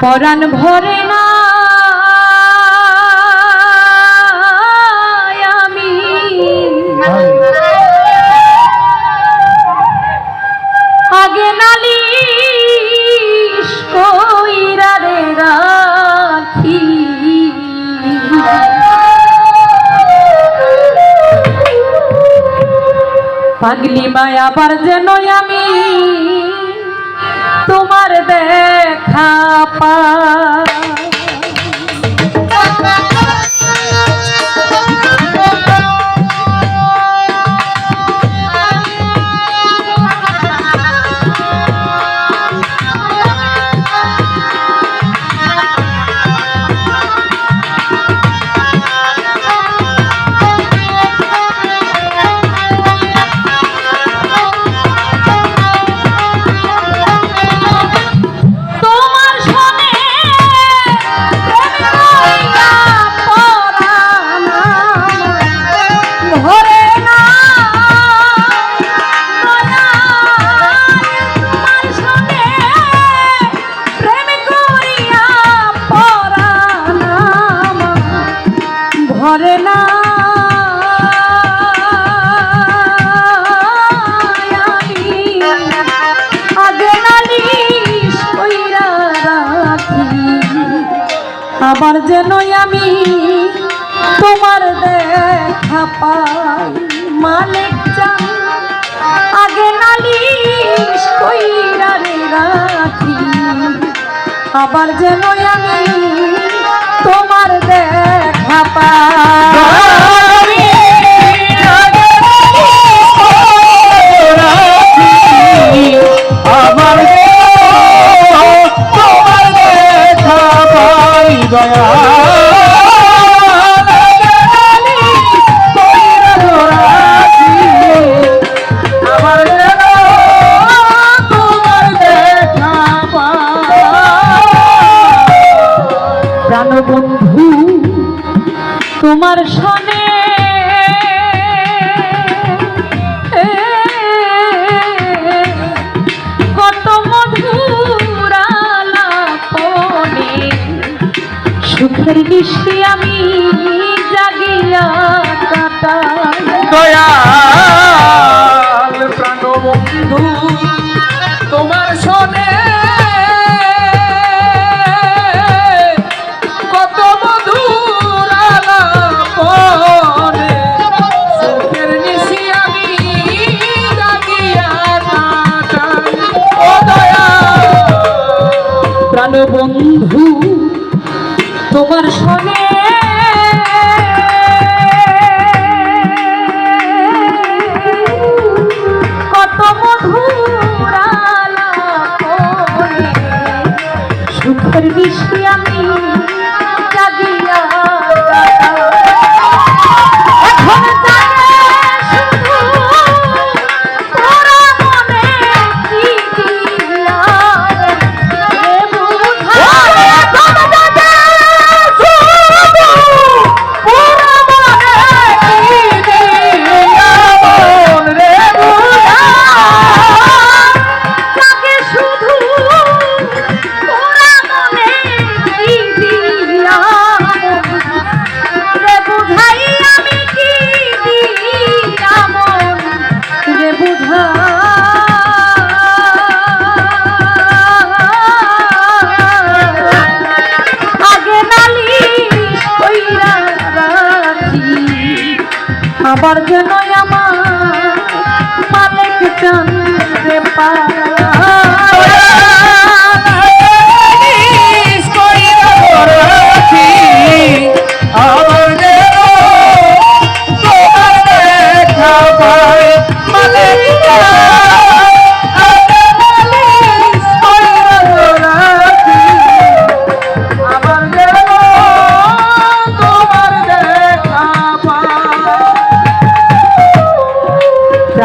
পরাণ ভরে না। আমি আগে নালিশ রাখি। পাগলি মায়া আবার যেন আমি তোমার দেখা পা আবার যেন আমি তোমার দেখা পাই। মালিক চান আগে নালিশ কইরা রাখি। আবার যেন আমি প্রাণ বন্ধু তোমার সনে কত মধুর সুখের নিশি আমি জাগিয়া প্রাণ বন্ধু তোমার সঙ্গে কত আমি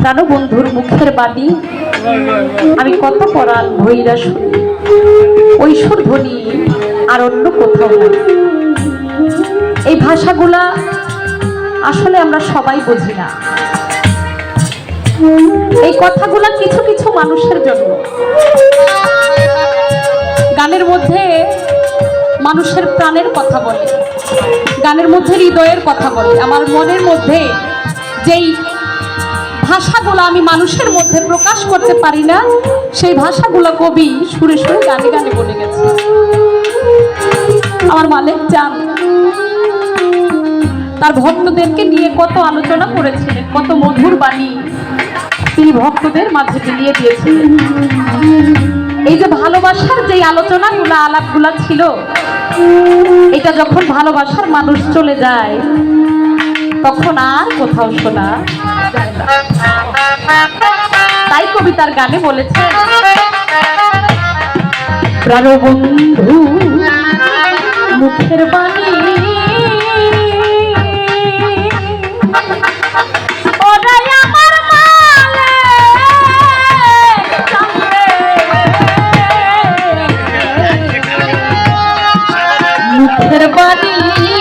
প্রাণ বন্ধুর মুখের বাণী? আমি কত পরাণ ভৈরা শুনি ঐশ্বর ধ্বনি আর অন্য কোথাও নাই। এই ভাষাগুলা আসলে আমরা সবাই বুঝি না। এই কথাগুলা কিছু কিছু মানুষের জন্য। গানের মধ্যে মানুষের প্রাণের কথা বলে, গানের মধ্যে হৃদয়ের কথা বলে, আমার মনের মধ্যে যেই ভাষাগুলো আমি মানুষের মধ্যে প্রকাশ করতে পারি না, সেই ভাষাগুলো কবি সুরে সুরে গানে গানে বলে গেছে। আমার মালিক চান। তার ভক্তদেরকে নিয়ে কত আলোচনা করেছিলেন, কত মধুর বাণী তিনি ভক্তদের মাঝে বিলিয়ে দিয়েছিলেন এই যে ভালোবাসার যে আলোচনাগুলো, আলাপগুলা ছিল, এটা যখন ভালোবাসার মানুষ চলে যায় তখন আর কোথাও শোনা তাই কবিতার গানে বলেছে প্রাণবন্ধু মুখের বাণী। মুখের বাণী।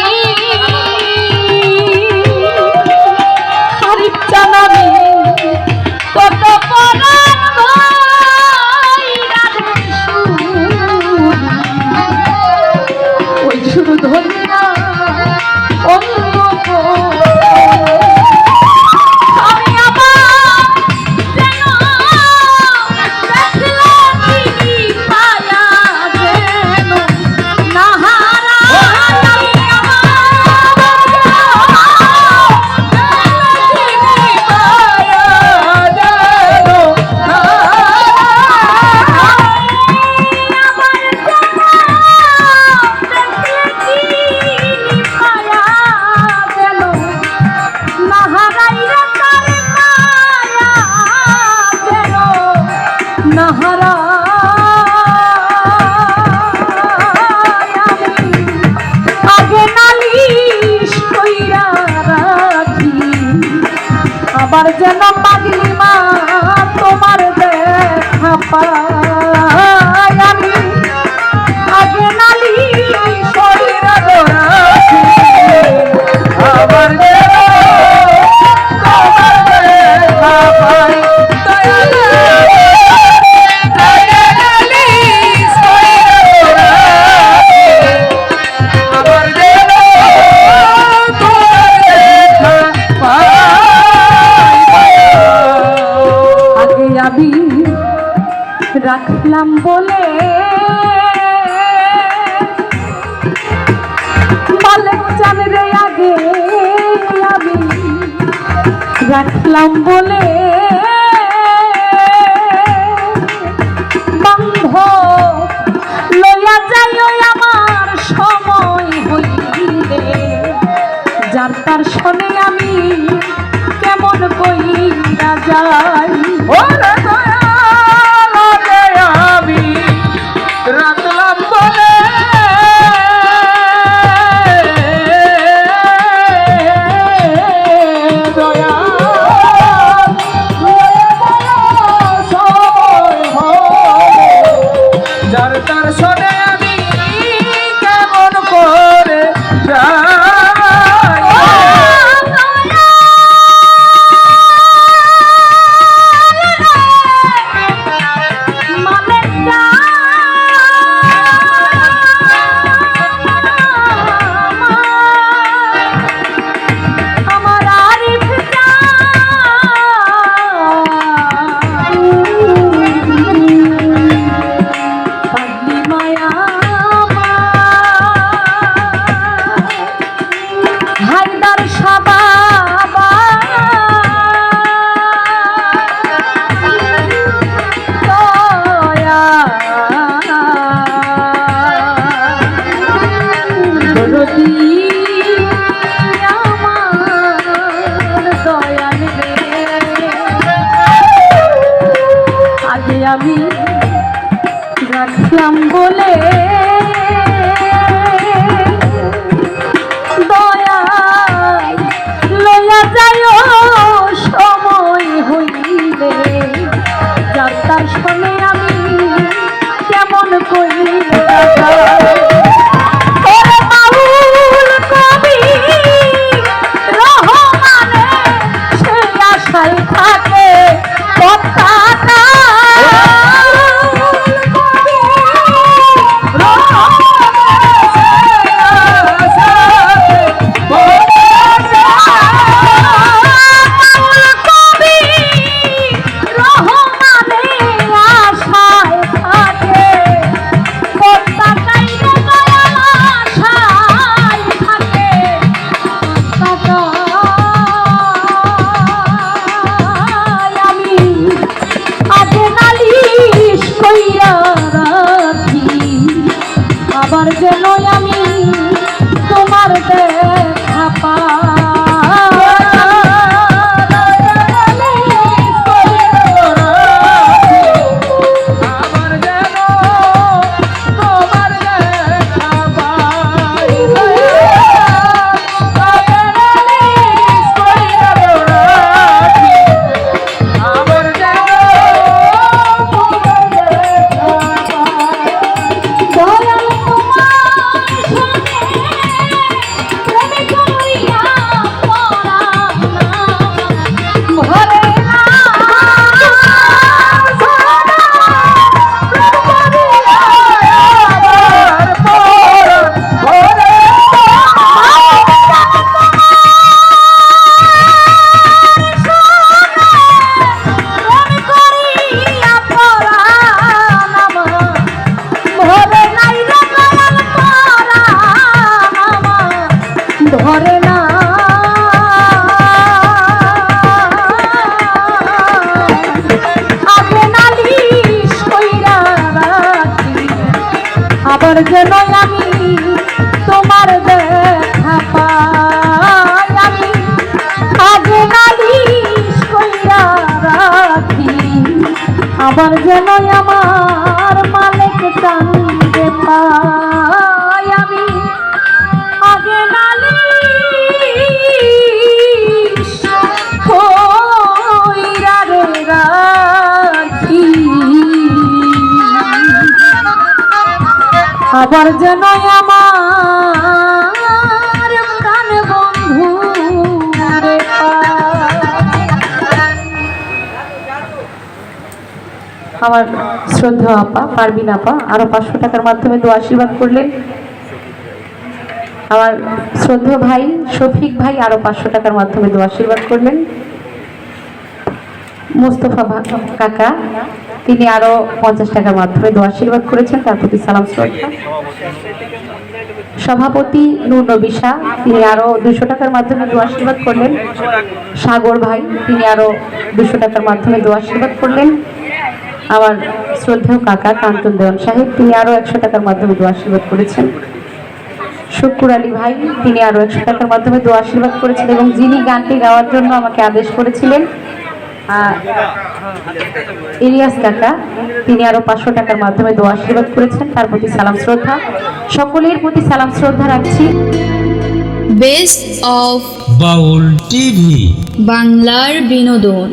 ওই রাখলাম বলে। রে আগে আমি। রাখলাম বলে। বন্ধ, লইয়া যাইও আমার সময় হইলে। যার তার শোনে আমি কেমন কইরা যাই। ওরে! টানতে পাই আমি। আগে কইরা রে রাখি। আবার যেন আমার প্রাণ বন্ধু আমার শ্রদ্ধা আপা পারবিন আপা, আরও পাঁচশো টাকার মাধ্যমে দু আশীর্বাদ করলেন। আমার শ্রদ্ধা ভাই, শফিক ভাই, আরও পাঁচশো টাকার মাধ্যমে দু আশীর্বাদ করলেন। মোস্তফা কাকা, তিনি আরও পঞ্চাশ টাকার মাধ্যমে দু আশীর্বাদ করেছেন, তার প্রতি সালাম, শ্রদ্ধা। সভাপতি নূর নবিশা তিনি আরও দুশো টাকার মাধ্যমে দু আশীর্বাদ করলেন। সাগর ভাই, তিনি আরও দুশো টাকার মাধ্যমে দু আশীর্বাদ করলেন। আমার শ্রদ্ধেয় কাকা কান্তন দেওয়ান সাহেব তিনি আরও একশো টাকার মাধ্যমে দু আশীর্বাদ করেছেন। শুক্কুর আলী ভাই তিনি আরও একশো টাকার মাধ্যমে দু আশীর্বাদ করেছেন এবং যিনি গানটি গাওয়ার জন্য আমাকে আদেশ করেছিলেন ইলিয়াস কাকা তিনি আরও পাঁচশো টাকার মাধ্যমে দু আশীর্বাদ করেছেন। তার প্রতি সালাম শ্রদ্ধা। সকলের প্রতি সালাম শ্রদ্ধা রাখছি। বেস্ট অফ বাউল টিভি বাংলার বিনোদন।